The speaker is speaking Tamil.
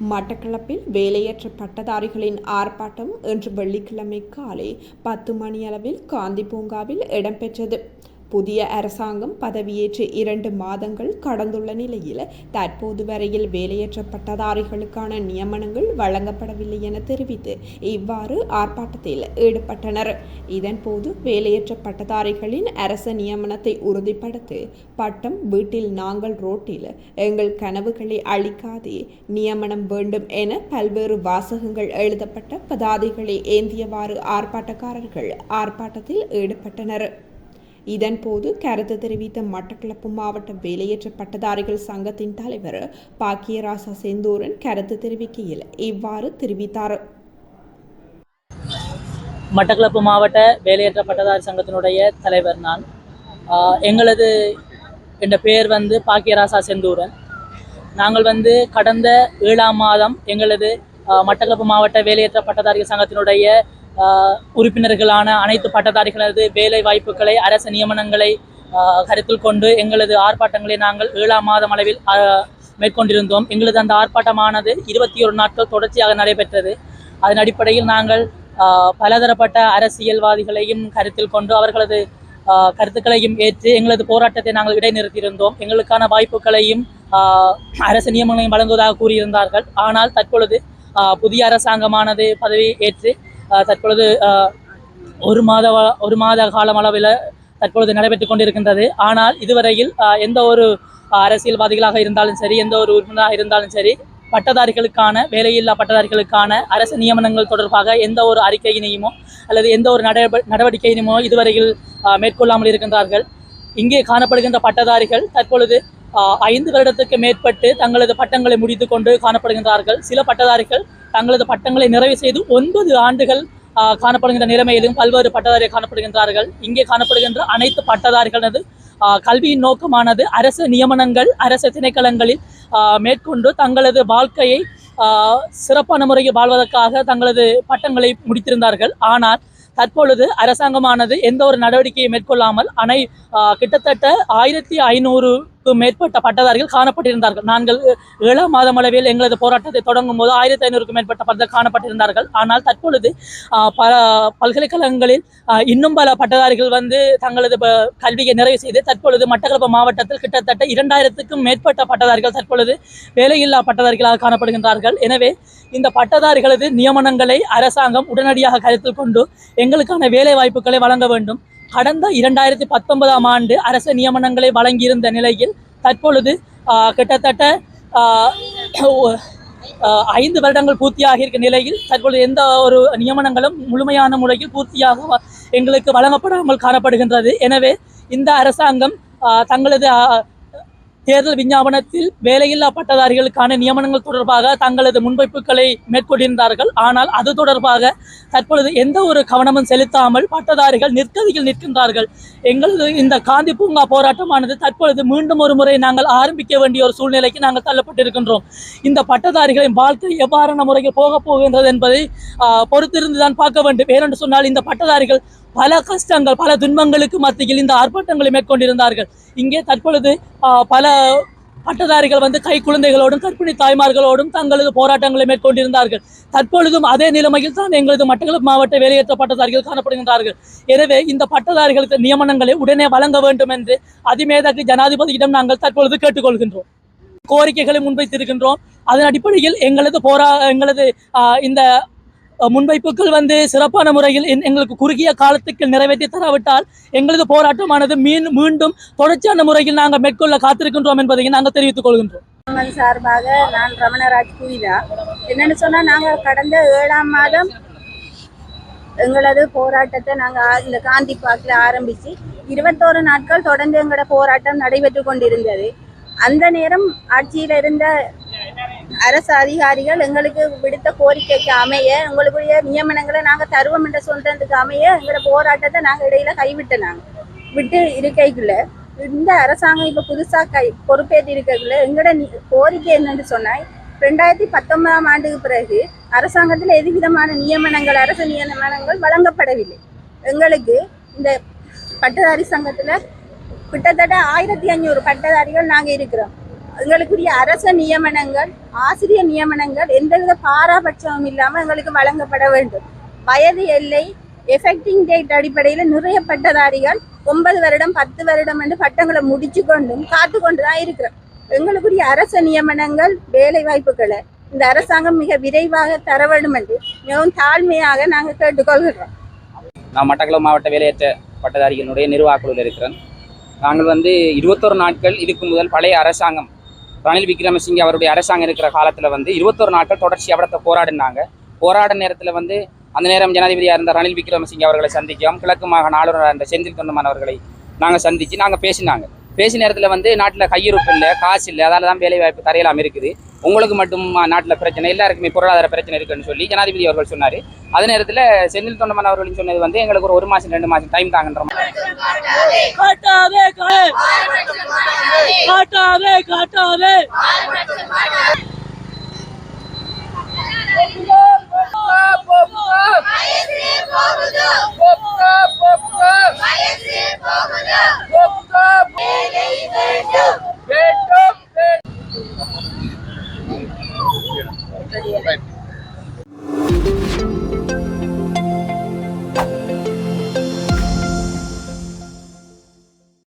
மட்டக்களப்பில் வேலையற்ற பட்டதாரிகளின் ஆர்ப்பாட்டம் இன்று வெள்ளிக்கிழமை காலை பத்து மணியளவில் காந்தி பூங்காவில் இடம்பெற்றது. புதிய அரசாங்கம் பதவியேற்று இரண்டு மாதங்கள் கடந்துள்ள நிலையில் தற்போது வரையில் வேலையற்ற பட்டதாரிகளுக்கான நியமனங்கள் வழங்கப்படவில்லை என தெரிவித்து இவ்வாறு ஆர்ப்பாட்டத்தில் ஈடுபட்டனர். இதன்போது வேலையற்ற பட்டதாரிகளின் அரச நியமனத்தை உறுதிப்படுத்தி பட்டம் வீட்டில் நாங்கள் ரோட்டில் எங்கள் கனவுகளை அளிக்காதே நியமனம் வேண்டும் என பல்வேறு வாசகங்கள் எழுதப்பட்ட பதாதைகளை ஏந்தியவாறு ஆர்ப்பாட்டக்காரர்கள் ஆர்ப்பாட்டத்தில் ஈடுபட்டனர். இதன்போது கருத்து தெரிவித்த மட்டக்களப்பு மாவட்ட வேலையற்ற பட்டதாரிகள் சங்கத்தின் தலைவர் பாக்கியராசா செந்தூரன் கருத்து தெரிவிக்கையில் இவ்வாறு தெரிவித்தார். மட்டக்களப்பு மாவட்ட வேலையற்ற பட்டதாரி சங்கத்தினுடைய தலைவர் நான். ஆஹ் எங்களது என்ற பெயர் வந்து பாக்கியராசா செந்தூரன். நாங்கள் வந்து கடந்த ஏழாம் மாதம் எங்களது மட்டக்களப்பு மாவட்ட வேலையற்ற பட்டதாரிகள் சங்கத்தினுடைய உறுப்பினர்களான அனைத்து பட்டதாரிகளது வேலை வாய்ப்புகளை அரசு நியமனங்களை கருத்தில் கொண்டு எங்களது ஆர்ப்பாட்டங்களை நாங்கள் ஏழாம் மாதம் அளவில் மேற்கொண்டிருந்தோம். எங்களது அந்த ஆர்ப்பாட்டமானது இருபத்தி ஒரு நாட்கள் தொடர்ச்சியாக நடைபெற்றது. அதன் அடிப்படையில் நாங்கள் பலதரப்பட்ட அரசியல்வாதிகளையும் கருத்தில் கொண்டு அவர்களது ஆஹ் கருத்துக்களையும் ஏற்று எங்களது போராட்டத்தை நாங்கள் இடைநிறுத்தியிருந்தோம். எங்களுக்கான வாய்ப்புகளையும் ஆஹ் அரசு நியமனங்களையும் வழங்குவதாக கூறியிருந்தார்கள். ஆனால் தற்பொழுது ஆஹ் புதிய அரசாங்கமானது பதவி ஏற்று தற்பொழுது ஆஹ் ஒரு மாத ஒரு மாத காலம் அளவில் தற்பொழுது நடைபெற்று கொண்டிருக்கின்றது. ஆனால் இதுவரையில் எந்த ஒரு அரசியல்வாதிகளாக இருந்தாலும் சரி எந்த ஒரு உறுப்பினராக இருந்தாலும் சரி பட்டதாரிகளுக்கான வேலையில்லா பட்டதாரிகளுக்கான அரசு நியமனங்கள் தொடர்பாக எந்த ஒரு அறிக்கையினையுமோ அல்லது எந்த ஒரு நடவ நடவடிக்கையினுமோ இதுவரையில் ஆஹ் மேற்கொள்ளாமல் இருக்கின்றார்கள். இங்கே காணப்படுகின்ற பட்டதாரிகள் தற்பொழுது ஆஹ் ஐந்து வருடத்துக்கு மேற்பட்டு தங்களது பட்டங்களை முடித்து கொண்டு காணப்படுகின்றார்கள். சில பட்டதாரிகள் தங்களது பட்டங்களை நிறைவு செய்து ஒன்பது ஆண்டுகள் காணப்படுகின்ற நிலைமையிலும் பல்வேறு பட்டதாரிகள் காணப்படுகின்றார்கள். இங்கே காணப்படுகின்ற அனைத்து பட்டதாரிகளது கல்வியின் நோக்கமானது அரசு நியமனங்கள் அரசு திணைக்களங்களில் மேற்கொண்டு தங்களது வாழ்க்கையை சிறப்பான முறையில் வாழ்வதற்காக தங்களது பட்டங்களை முடித்திருந்தார்கள். ஆனால் தற்பொழுது அரசாங்கமானது எந்த ஒரு நடவடிக்கையை மேற்கொள்ளாமல் அனை கிட்டத்தட்ட ஆயிரத்தி ஐநூறு ஐநூறுக்கும் மேற்பட்ட பட்டதாரிகள் காணப்பட்டிருந்தார்கள். நாங்கள் ஏழாம் மாதம் அளவில் எங்களது போராட்டத்தை தொடங்கும் போது ஆயிரத்தி ஐநூறுக்கும் மேற்பட்ட பட்டதாரி காணப்பட்டிருந்தார்கள். ஆனால் தற்பொழுது பல பல்கலைக்கழகங்களில் இன்னும் பல பட்டதாரிகள் வந்து தங்களது கல்வியை நிறைவு செய்து தற்பொழுது மட்டக்களப்பு மாவட்டத்தில் கிட்டத்தட்ட இரண்டாயிரத்துக்கும் மேற்பட்ட பட்டதாரிகள் தற்பொழுது வேலையில்லா பட்டதாரிகளாக காணப்படுகின்றார்கள். எனவே இந்த பட்டதாரிகளது நியமனங்களை அரசாங்கம் உடனடியாக கருத்தில் கொண்டு எங்களுக்கான வேலை வாய்ப்புகளை வழங்க வேண்டும். கடந்த இரண்டாயிரத்தி பத்தொன்பதாம் ஆண்டு அரச நியமனங்களை வழங்கியிருந்த நிலையில் தற்பொழுது ஆஹ், கிட்டத்தட்ட ஆஹ், ஐந்து வருடங்கள் பூர்த்தியாக இருக்க நிலையில் தற்பொழுது எந்த ஒரு நியமனங்களும் முழுமையான முறையில் பூர்த்தியாக எங்களுக்கு வழங்கப்படாமல் காணப்படுகின்றது. எனவே இந்த அரசாங்கம் ஆஹ், தங்களது ஆஹ், தேர்தல் விஞ்ஞாபனத்தில் வேலையில்லா பட்டதாரிகளுக்கான நியமனங்கள் தொடர்பாக தங்களது முன்வைப்புகளை மேற்கொண்டிருந்தார்கள். ஆனால் அது தொடர்பாக தற்பொழுது எந்த ஒரு கவனமும் செலுத்தாமல் பட்டதாரிகள் நிற்கதியில் நிற்கின்றார்கள். எங்களது இந்த காந்தி பூங்கா போராட்டமானது தற்பொழுது மீண்டும் ஒரு முறை நாங்கள் ஆரம்பிக்க வேண்டிய ஒரு சூழ்நிலைக்கு நாங்கள் தள்ளப்பட்டிருக்கின்றோம். இந்த பட்டதாரிகளின் வாழ்க்கை எவ்வாறான முறையில் போகப் போகின்றது என்பதை ஆஹ், பொறுத்திருந்து தான் பார்க்க வேண்டும். ஏனென்று சொன்னால் இந்த பட்டதாரிகள் பல கஷ்டங்கள் பல துன்பங்களுக்கு மத்தியில் இந்த ஆர்ப்பாட்டங்களை மேற்கொண்டிருந்தார்கள். இங்கே தற்பொழுது பல பட்டதாரிகள் வந்து கை குழந்தைகளோடும் கற்பிணி தாய்மார்களோடும் தங்களது போராட்டங்களை மேற்கொண்டிருந்தார்கள். தற்பொழுதும் அதே நிலைமையில் தான் எங்களது மட்டக்களப்பு மாவட்ட வெளியேற்ற பட்டதாரிகள் காணப்படுகின்றார்கள். எனவே இந்த பட்டதாரிகளுக்கு நியமனங்களை உடனே வழங்க வேண்டும் என்று அதிமேதகு ஜனாதிபதியிடம் நாங்கள் தற்பொழுது கேட்டுக்கொள்கின்றோம். கோரிக்கைகளை முன்வைத்திருக்கின்றோம். அதன் அடிப்படையில் எங்களது போரா எங்களது ஆஹ், இந்த முன்வைப்புகள் வந்து சிறப்பான முறையில் எங்களுக்கு குறுகிய காலத்துக்கு நிறைவேற்றி தராவிட்டால் எங்களது போராட்டமானது மீன் மீண்டும் தொடர்ச்சியான முறையில் நாங்கள் மேற்கொள்ள காத்திருக்கின்றோம் என்பதையும் நாங்கள் தெரிவித்துக் கொள்கின்றோம். சார்பாக நான் ரமணராஜ் பூஜா என்னன்னு சொன்னா நாங்க கடந்த ஏழாம் மாதம் எங்களது போராட்டத்தை நாங்க இந்த காந்தி பார்க்கில் ஆரம்பிச்சு இருபத்தோரு நாட்கள் தொடர்ந்து எங்களோட போராட்டம் நடைபெற்று கொண்டிருந்தது. அந்த நேரம் ஆட்சியில் இருந்த அரசு அதிகாரிகள் எங்களுக்கு விடுத்த கோரிக்கைக்கு அமைய உங்களுடைய நியமனங்களை நாங்கள் தருவோம் என்று சொல்றதுக்கு அமைய எங்களோட போராட்டத்தை நாங்கள் இடையில கைவிட்டு நாங்க. விட்டு இருக்கைக்குள்ள இந்த அரசாங்கம் இப்ப புதுசா கை பொறுப்பேற்று இருக்கக்குள்ள எங்களோட நி- கோரிக்கை என்னன்னு சொன்னா ரெண்டாயிரத்தி பத்தொன்பதாம் ஆண்டுக்கு பிறகு அரசாங்கத்துல எதுவிதமான நியமனங்கள் அரசு நியமனங்கள் வழங்கப்படவில்லை. எங்களுக்கு இந்த பட்டதாரி சங்கத்துல கிட்டத்தட்ட ஆயிரத்தி ஐநூறு பட்டதாரிகள் நாங்க இருக்கிறோம். எங்களுக்குரிய அரச நியமனங்கள் ஆசிரியர் நியமனங்கள் எந்தவித பாராபட்சமும் இல்லாமல் எங்களுக்கு வழங்கப்பட வேண்டும். வயது எல்லை எஃபெக்டிங் டேட் அடிப்படையில் நிறைய பட்டதாரிகள் ஒன்பது வருடம் பத்து வருடம் என்று பட்டங்களை முடிச்சு கொண்டும் காத்து கொண்டு தான் இருக்கிறோம். எங்களுக்குரிய அரச நியமனங்கள் வேலை வாய்ப்புகளை இந்த அரசாங்கம் மிக விரைவாக தர வேண்டும் என்று மிகவும் தாழ்மையாக நாங்கள் கேட்டுக்கொள்கிறோம். நான் மட்டக்களப்பு மாவட்ட வேலையற்ற பட்டதாரிகளுடைய நிர்வாகக்குழுவில் இருக்கிறேன். நாங்கள் வந்து இருபத்தொரு நாட்கள் இதுக்கு முதல் பழைய அரசாங்கம் ரணில் விக்ரமசிங்கே அவருடைய அரசாங்கம் இருக்கிற காலத்தில் வந்து இருபத்தொரு நாட்கள் தொடர்ச்சி அவடத்தை போராடினாங்க. போராட நேரத்தில் வந்து அந்த நேரம் ஜனாதிபதியாக இருந்த ரணில் விக்ரமசிங்கே அவர்களை சந்திச்சோம் கிழக்கு மாகாண ஆளுநராக இருந்த செந்தில் தொண்டமான் அவர்களை நாங்கள் சந்தித்து நாங்கள் பேசினாங்க. பேசின நேரத்தில் வந்து நாட்டில் கையிருப்பு இல்லை காசு இல்லை அதால் தான் வேலைவாய்ப்பு இருக்குது உங்களுக்கு மட்டும் நாட்டில் பிரச்சனை எல்லாருக்குமே பொருளாதார பிரச்சனை இருக்குன்னு சொல்லி ஜனாதிபதி அவர்கள் சொன்னார். அதே நேரத்தில் செந்தில் தொண்டமன் அவர்கள் சொன்னது வந்து எங்களுக்கு ஒரு ஒரு மாதம் ரெண்டு மாதம் டைம் தாங்கன்ற Right.